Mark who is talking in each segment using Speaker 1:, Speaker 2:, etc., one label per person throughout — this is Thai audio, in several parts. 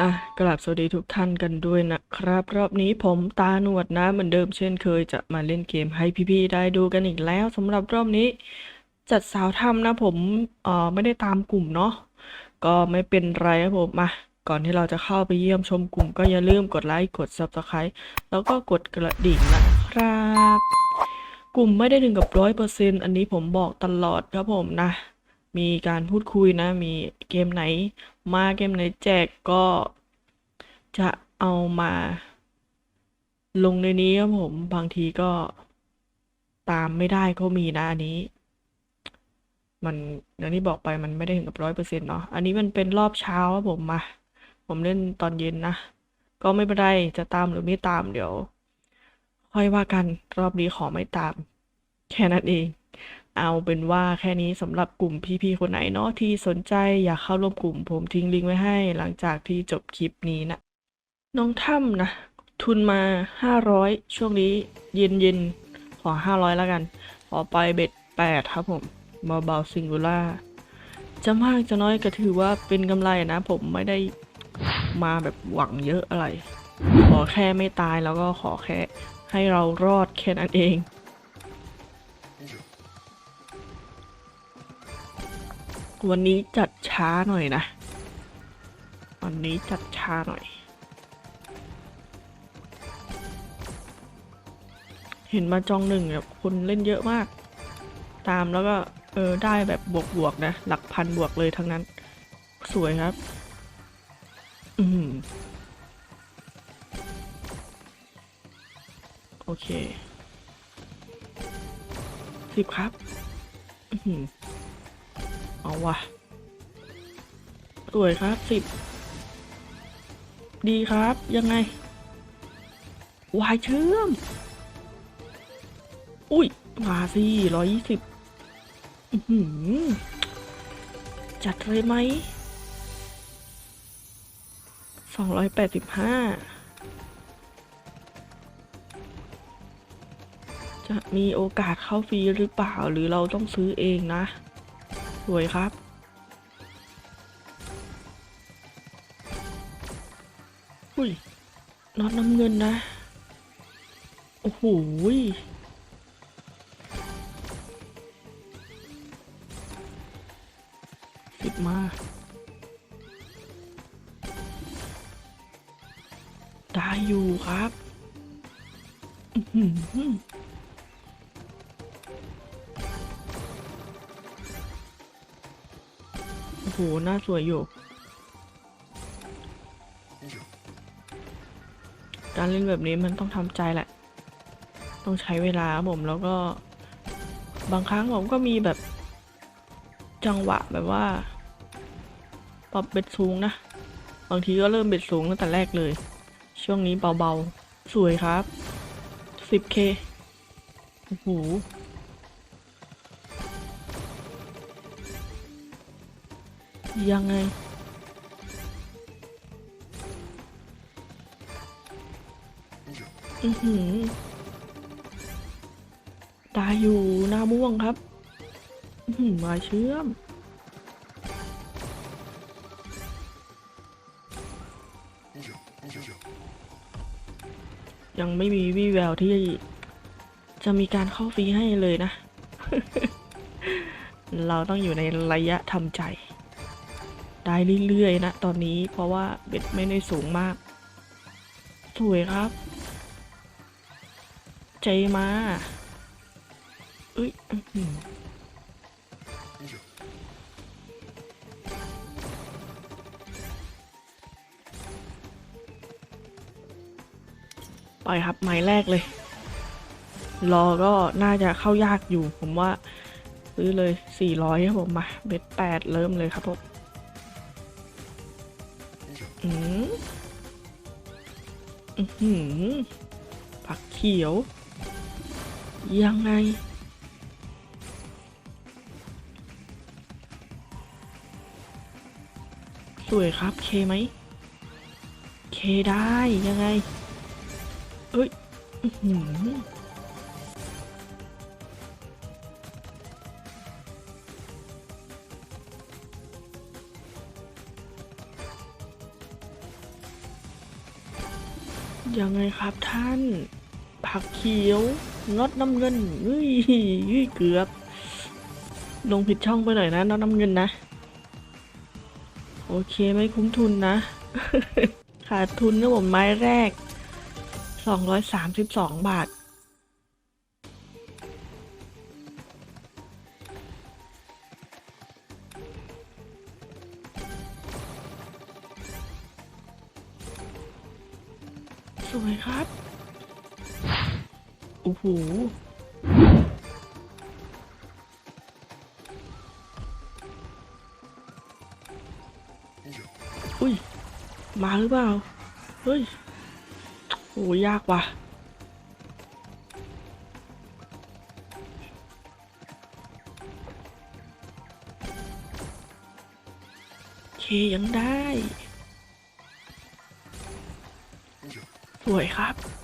Speaker 1: อะกราบสวัสดีทุกท่านกันด้วยนะครับ รอบนี้ผมตาหนวดนะเหมือนเดิมเช่นเคยจะมาเล่นเกมให้พี่ๆได้ดูกันอีกแล้วสำหรับรอบนี้จัดสาวทำนะผมเอ่อไม่ได้ตามกลุ่มเนาะก็ไม่เป็นไรครับผมมาก่อนที่เราจะเข้าไปเยี่ยมชมกลุ่ม ก็อย่าลืมกดไลค์กด Subscribe แล้วก็กดกระดิ่งนะครับ กลุ่มไม่ได้ถึงกับร้อยเปอร์เซ็นต์อันนี้ผมบอกตลอดครับผมนะมีการพูดคุยนะ มีเกมไหน มาเกมไหนแจกก็จะเอามา ลงในนี้ครับผมบางทีก็ตามไม่ได้ก็มีนะอันนี้ มันอย่างที่บอกไปมันไม่ได้ถึงกับร้อยเปอร์เซ็นต์เนาะอันนี้มันเป็นรอบเช้าครับผมมาผมเล่นตอนเย็นนะ ก็ไม่เป็นไรจะตามหรือไม่ตามเดี๋ยว ค่อยว่ากันรอบนี้ขอไม่ตาม แค่นั้นเอง เอาเป็นว่าแค่นี้สำหรับกลุ่มพี่ๆคนไหนเนาะที่สนใจอยากเข้าร่วมกลุ่ม ผมทิ้งลิงก์ไว้ให้หลังจากที่จบคลิปนี้นะ น้องถ้ำนะ ทุนมาห้าร้อยช่วงนี้เย็นเย็นๆขอห้าร้อยแล้วกัน ขอไปเบ็ดแปดครับผมเบาๆซิงคูล่าจะมากจะน้อยก็ถือว่าเป็นกำไรนะ ผมไม่ได้มาแบบหวังเยอะอะไร ขอแค่ไม่ตายแล้วก็ขอแค่ให้เรารอดแค่นั้นเอง วันนี้จัดช้าหน่อยนะ วันนี้จัดช้าหน่อย เห็นมาจองหนึ่งแบบคนเล่นเยอะมาก ตามแล้วก็ เออ ได้แบบบวกบวกๆนะ หลักพันบวกเลยทั้งนั้น สวยครับ อืมโอเคสิบครับ อือหือ เอาวะสวยครับสิบดีครับ ยังไง วายเชื่อม อุ้ยมาสิร้อยยี่สิบจัดเลยไหมสองร้อยแปดสิบห้าจะมีโอกาสเข้าฟรีหรือเปล่าหรือเราต้องซื้อเองนะ สวยครับ อุ้ยน็อตน้ำเงินนะ โอ้โหยสิบมา โอ้โหน่าสวยอยู่ การเล่นแบบนี้มันต้องทำใจแหละ ต้องใช้เวลาบผมแล้วก็ บางครั้งผมก็มีแบบ จังหวะแบบว่า ปรับเบ็ดสูงนะ บางทีก็เริ่มเบ็ดสูงตั้งแต่แรกเลย ช่วงนี้เบาๆ สวยครับ 10k โอ้โห ยังไง อือหือตายอยู่หน้าม่วงครับ อือหือมาเชื่อม ยังไม่มีวี่แววที่จะมีการเข้าฟรีให้เลยนะ เราต้องอยู่ในระยะทำใจ ได้เรื่อยๆนะตอนนี้เพราะว่าเบ็ดไม่ได้สูงมาก สวยครับ ใจมาเอ้ยอื้อหือไปครับหมายแรกเลย รอก็น่าจะเข้ายากอยู่ ผมว่า ซื้อเลย 400 ครับผมมา เบ็ดแปดเริ่มเลยครับผม อืมอือหือผักเขียว ยังไง สวยครับ เคไหม เคได้ยังไง เอ้ย อื้อ ยังไงครับท่าน ผักเขียวงดน้ำเงินเฮ้ยยุ่ยเกือบ ลงผิดช่องไปหน่อยนะน้อตน้ำเงินนะ โอเคไม่คุ้มทุนนะ ขาดทุนนะผมไม้แรก 232 บาท อ้โหอุ้ย มาหรือเปล่า เฮ้ย โอ้ยากว่ะเคยังได้ สวยครับ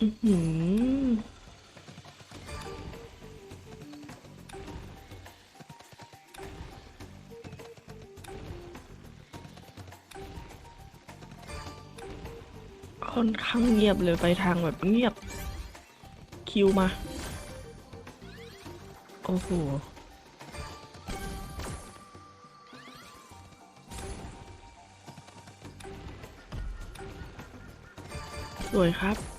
Speaker 1: อือหือค่อนข้างเงียบเลยไปทางแบบเงียบ คิวมา โอ้โหสวยครับ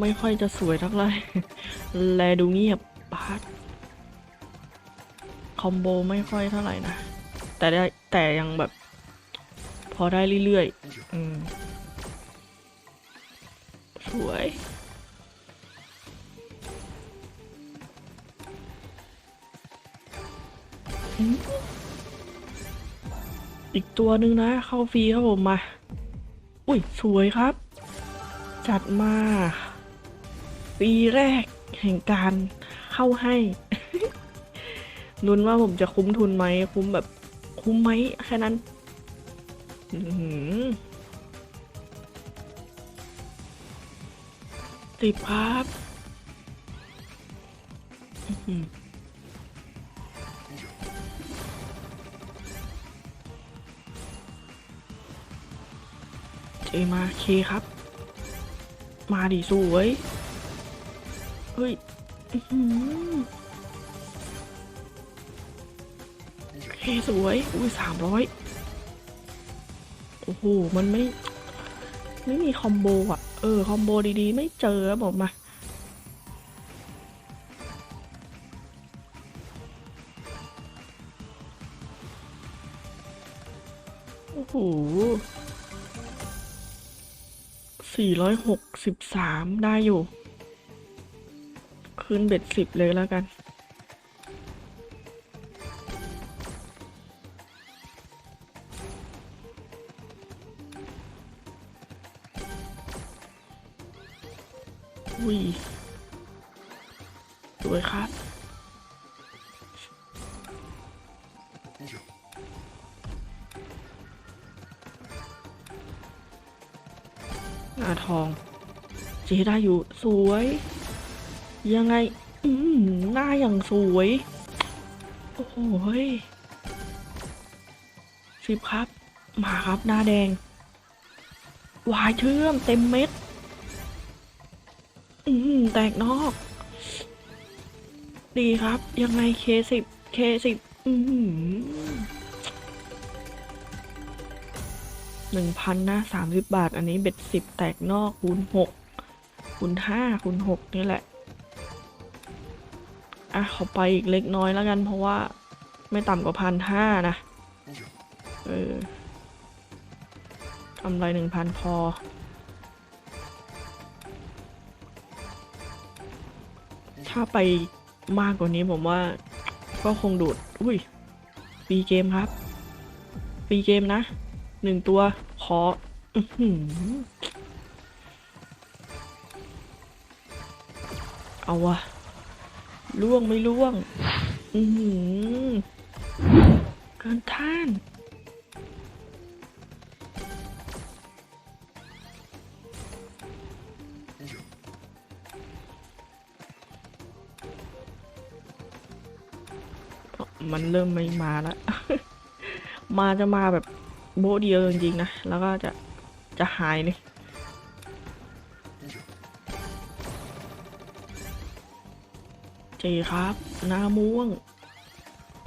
Speaker 1: ไม่ค่อยจะสวยเท่าไหร่แลดูเงียบบาสคอมโบไม่ค่อยเท่าไหร่นะ แต่ได้แต่ยังแบบ พอได้เรื่อยๆ อืม สวยอีกตัวหนึ่งนะ เข้าฟรีครับผมมา อุ้ย สวยครับ จัดมา ปีแรกแห่งการเข้าให้ลุ้นว่าผมจะคุ้มทุนไหม คุ้มแบบคุ้มไหมแค่นั้นอื้อหือสิบครับ เจมาเคครับ มาดิสวยเฮ้ยเคสวย อุ้ยสามร้อยโอ้โห มันไม่ ไม่มีคอมโบอะ เออ คอมโบดีๆ ไม่เจอบผมมาโอ้โห สี่ร้อยหกสิบสามได้อยู่คืนเบ็ดสิบเลยแล้วกัน อุ้ยสวยครับ หน้าทอง เจได้อยู่ สวย ยังไง อืมหน้าอย่างสวย โอ้โหเฮ้ยสิบครับ มาครับหน้าแดง วายเชื่อมเต็มเม็ด อืมแตกนอก ดีครับ ยังไงเคสิบเคสิบอืม หนึ่งพันนะสามสิบบาท อันนี้เบ็ดสิบแตกนอกคูณหกคูณห้าคูณหกนี่แหละ อะขอไปอีกเล็กน้อยแล้วกัน เพราะว่าไม่ต่ำกว่าพันห้านะ เออทำไรหนึ่งพันพอ ถ้าไปมากกว่านี้ผมว่า ก็คงดูด อุ้ยปีเกมครับปีเกมนะ หนึ่งตัว ขอเอาวะล่วงไม่ล่วง อือหือเกินท่านมันเริ่มไม่มาแล้ว มาจะมาแบบ โบเดียวจริงๆนะ แล้วก็จะจะหายเลยเจครับ นาม่วง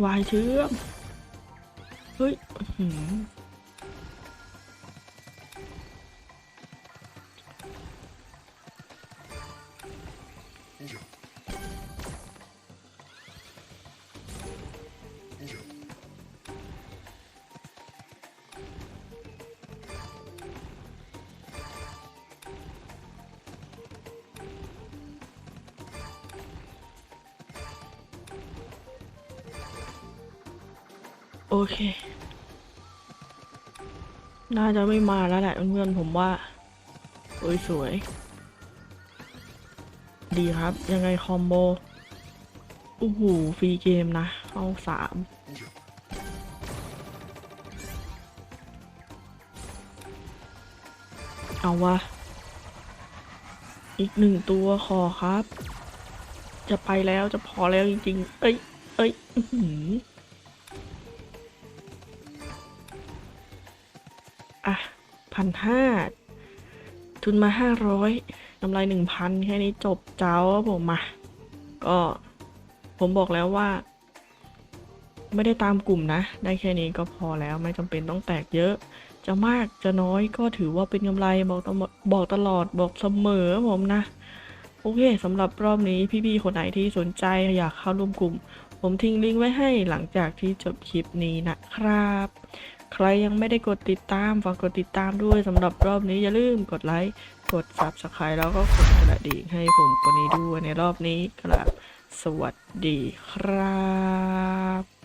Speaker 1: วายเชื่อม เฮ้ย โอเค น่าจะไม่มาแล้วแหละเพื่อนๆผมว่าสวยสวย ดีครับ ยังไงคอมโบโอ้โหฟรีเกมนะ เอาสามเอาวะ อีกหนึ่งตัวขอครับ จะไปแล้วจะพอแล้วจริงๆ เอ้ย เอ้ย อื้ อะพันห้าทุนมาห้าร้อยกำไรหนึ่งพันแค่นี้จบเจ้าผมมา ก็ผมบอกแล้วว่า ไม่ได้ตามกลุ่มนะ ได้แค่นี้ก็พอแล้วไม่จำเป็นต้องแตกเยอะ จะมากจะน้อยก็ถือว่าเป็นกำไรบอกตลอดบอกตลอดบอกเสมอผมนะ โอเคสำหรับรอบนี้พี่ๆคนไหนที่สนใจอยากเข้าร่วมกลุ่ม ผมทิ้งลิงก์ไว้ให้หลังจากที่จบคลิปนี้นะครับ ใครยังไม่ได้กดติดตามฝากกดติดตามด้วยสำหรับรอบนี้อย่าลืมกดไลค์ กด subscribe แล้วก็กดกระดิ่งให้ผมคนนี้ด้วยในรอบนี้ครับ สวัสดีครับ